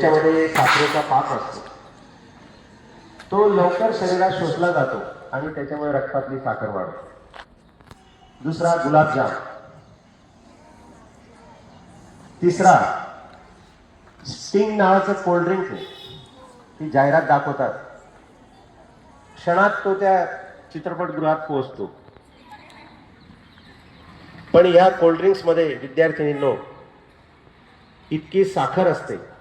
त्याच्यामध्ये साखरेचा पाक असतो. तो लवकर शरीरात शोषला जातो आणि त्याच्यामुळे रक्तातली साखर वाढते. दुसरा गुलाबजाम. तिसरा स्टिंग नावाचं कोल्ड्रिंक आहे. ती जाहिरात दाखवतात. क्षणात तो त्या चित्रपटगृहात पोहोचतो. पण या कोल्ड्रिंक्समध्ये विद्यार्थिनींनो इतकी साखर असते.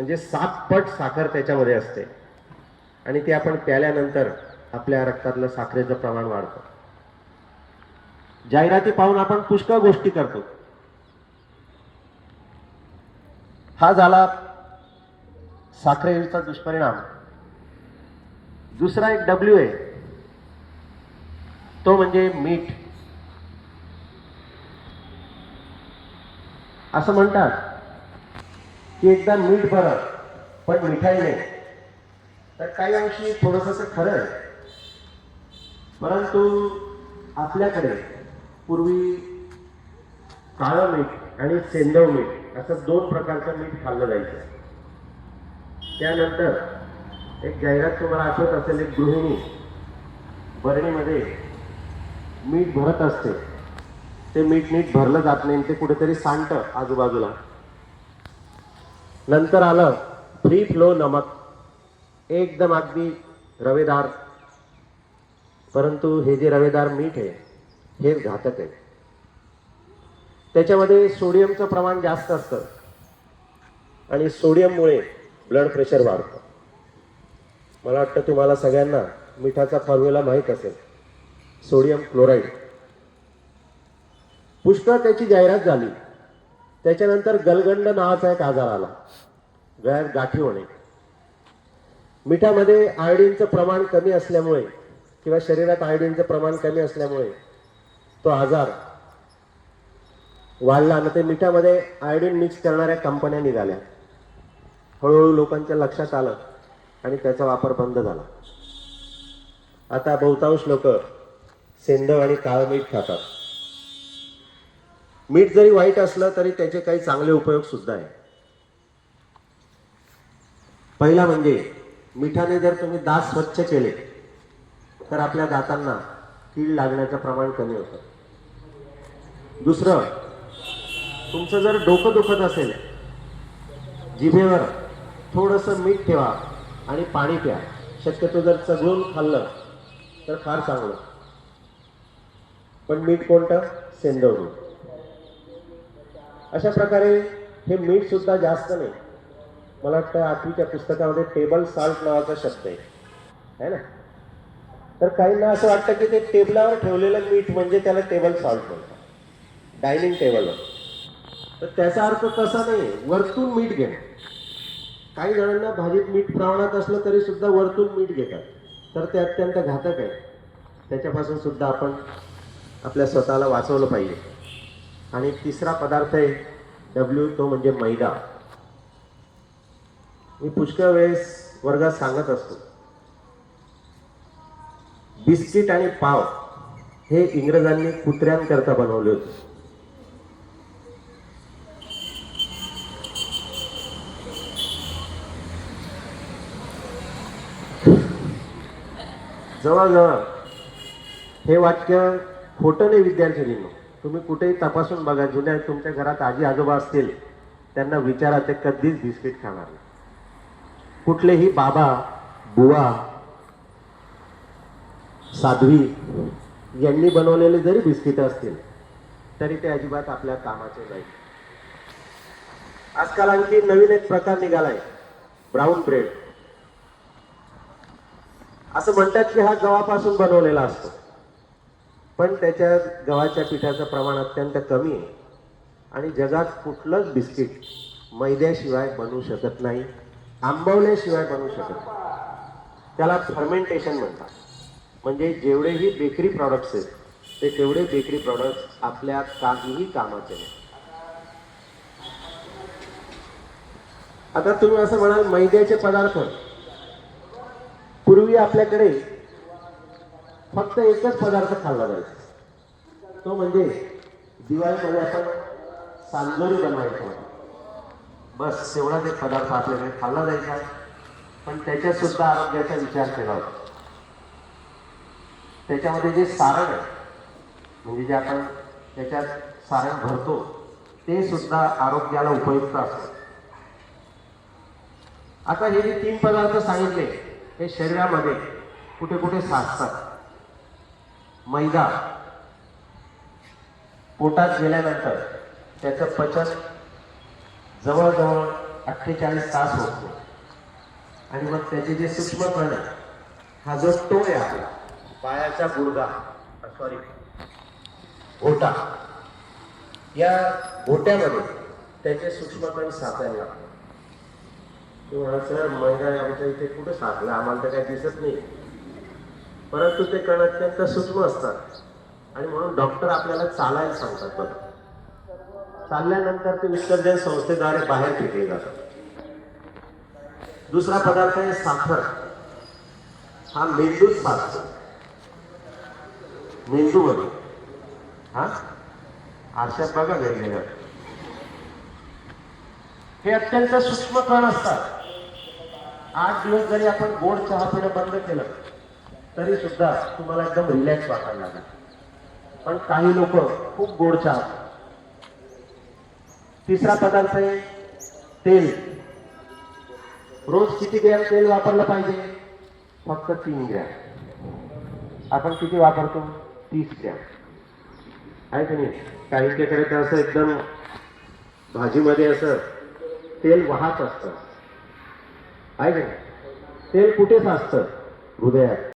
म्हणजे सात पट साखर त्याच्यामध्ये असते. आणि ते आपण प्याल्यानंतर आपल्या रक्तातलं साखरेचं प्रमाण वाढतं. जाहिराती पाहून आपण पुष्कळ गोष्टी करतो. हा झाला साखरेचा दुष्परिणाम. दुसरा एक डब्ल्यू आहे तो म्हणजे मीठ. असं म्हणतात. की एकदा मीठ बरं पण मिठाई नाही. तर काही अंशी थोडंसं खरं आहे. परंतु आपल्याकडे पूर्वी काळं मीठ आणि सेंदव मीठ असं दोन प्रकारचं मीठ खाल्लं जायचं. त्यानंतर एक जाहिरात तुम्हाला आठवत असेल एक गृहिणी बरणीमध्ये मीठ भरत असते. ते मीठ नीट भरलं जात नाही ते कुठेतरी सांडतं आजूबाजूला. नंतर आलं फ्री फ्लो नमक. एकदम अगदी रवेदार. परंतु हे जे रवेदार मीठ आहे हेच घातक आहे. त्याच्यामध्ये सोडियमचं प्रमाण जास्त असतं. आणि सोडियममुळे ब्लड प्रेशर वाढतं. मला वाटतं तुम्हाला सगळ्यांना मिठाचा फॉर्म्युला माहीत असेल. सोडियम क्लोराईड पुष्कळ त्याची जाहिरात झाली. त्याच्यानंतर गलगंड नावाचा एक आजार आला. गळ्यात गाठी होणे. मिठामध्ये आयोडीनचं प्रमाण कमी असल्यामुळे किंवा शरीरात आयोडीनचं प्रमाण कमी असल्यामुळे तो आजार वाढला आणि ते मिठामध्ये आयोडीन मिक्स करणाऱ्या कंपन्या निघाल्या. हळूहळू लोकांच्या लक्षात आलं आणि त्याचा वापर बंद झाला. आता बहुतांश लोक सेंदव आणि काळं मीठ खातात. मीठ जरी वाईट असलं तरी त्याचे काही चांगले उपयोग सुद्धा आहे. पहिला म्हणजे मिठाने जर तुम्ही दात स्वच्छ केले तर आपल्या दातांना कीड लागण्याचं प्रमाण कमी होतं. दुसरं तुमचं जर डोकं दुखत असेल जिभेवर थोडंसं मीठ ठेवा आणि पाणी प्या. शक्यतो जर चघळून खाल्लं तर फार चांगलं. पण मीठ कोणतं? सेंदव अशा प्रकारे हे मीठ सुद्धा जास्त नाही. मला वाटतं आठवीच्या पुस्तकामध्ये टेबल साल्ट नावाचा शब्द आहे. है ना? तर काहींना असं वाटतं की ते टेबलावर ठेवलेलं मीठ म्हणजे त्याला टेबल सॉल्ट म्हणतात. डायनिंग टेबलवर तर त्याचा अर्थ तसा नाही. वरतून मीठ घेणं. काही जणांना भाजीत मीठ प्रमाणात असलं तरी सुद्धा वरतून मीठ घेतात. तर ते अत्यंत घातक आहे. त्याच्यापासून सुद्धा आपण आपल्या स्वतःला वाचवलं पाहिजे. आणि तिसरा पदार्थ आहे डब्ल्यू तो म्हणजे मैदा. मी पुष्कळ वेळेस वर्गात सांगत असतो. बिस्किट आणि पाव हे इंग्रजांनी कुत्र्यांकरता बनवले होते. जवळजवळ हे वाक्य खोटं नाही तुम्ही कुठेही तपासून बघा जुन्या तुमच्या घरात आजी आजोबा असतील त्यांना विचारा ते कधीच बिस्किट खाणार नाही. कुठलेही बाबा बुवा साध्वी यांनी बनवलेले जरी बिस्किट असतील तरी ते अजिबात आपल्या कामाचे नाही. आजकाल आणखी नवीन एक प्रकार निघालाय ब्राऊन ब्रेड. असं म्हणतात की हा गव्हापासून बनवलेला असतो. पण त्याच्या गव्हाच्या पिठाचं प्रमाण अत्यंत कमी आहे. आणि जगात कुठलंच बिस्किट मैद्याशिवाय बनवू शकत नाही आंबवल्याशिवाय बनवू शकत नाही. त्याला फर्मेंटेशन म्हणतात. म्हणजे जेवढेही बेकरी प्रॉडक्ट्स आहेत ते तेवढे बेकरी प्रॉडक्ट्स आपल्या काहीही कामाचे नाही आता तुम्ही असं म्हणाल मैद्याचे पदार्थ. पूर्वी आपल्याकडे फक्त एकच पदार्थ खाल्ला जायचा. तो म्हणजे दिवाळीमध्ये आपण सांजोरी बनवायचो. बस तेवढाच एक पदार्थ आपल्याकडे खाल्ला जायचा. पण त्याच्यात सुद्धा आरोग्याचा विचार केला होता. त्याच्यामध्ये जे सारण आहे म्हणजे जे आपण त्याच्यात सारण भरतो ते सुद्धा आरोग्याला उपयुक्त असतं. आता हे जे तीन पदार्थ सांगितले हे शरीरामध्ये कुठे कुठे साचतात. मैदा. पोटात गेल्यानंतर त्याचं पचन जवळजवळ अठ्ठेचाळीस तास होतो आणि मग त्याचे जे सूक्ष्मपण आहे, हा जो टोय आहे आपला पायाचा गुडगा सॉरी घोटा या घोट्यामध्ये त्याचे सूक्ष्मपण साचायला लागतात ते सर मैदा आमच्या इथे कुठं साचला? आम्हाला तर काही दिसत नाही. परंतु ते कण अत्यंत सूक्ष्म असतात. आणि म्हणून डॉक्टर आपल्याला चालायला सांगतात बघा. चालल्यानंतर ते विसर्जन संस्थेद्वारे बाहेर फेकले जातात. दुसरा पदार्थ आहे साखर. हा मेंदूत मेंदू मेंदूमध्ये. हा? आरशात बघा वेगवेगळ्या हे अत्यंत सूक्ष्म कण असतात. आठ दिवस जरी आपण गोड चहा पिणं बंद केलं तरी सुद्धा तुम्हाला एकदम रिलॅक्स वाटायला लागेल. पण काही लोक खूप गोड चहा तिसरा पदार्थ आहे तेल. रोज किती ग्रॅम तेल वापरलं पाहिजे? फक्त तीन ग्रॅम. आपण किती वापरतो? तीस ग्रॅम. आहे की नाही? काहींच्याकडे तर असं एकदम भाजीमध्ये असं तेल वाहत असतं. आहे की नाही? तेल कुठेच असतं? हृदयात.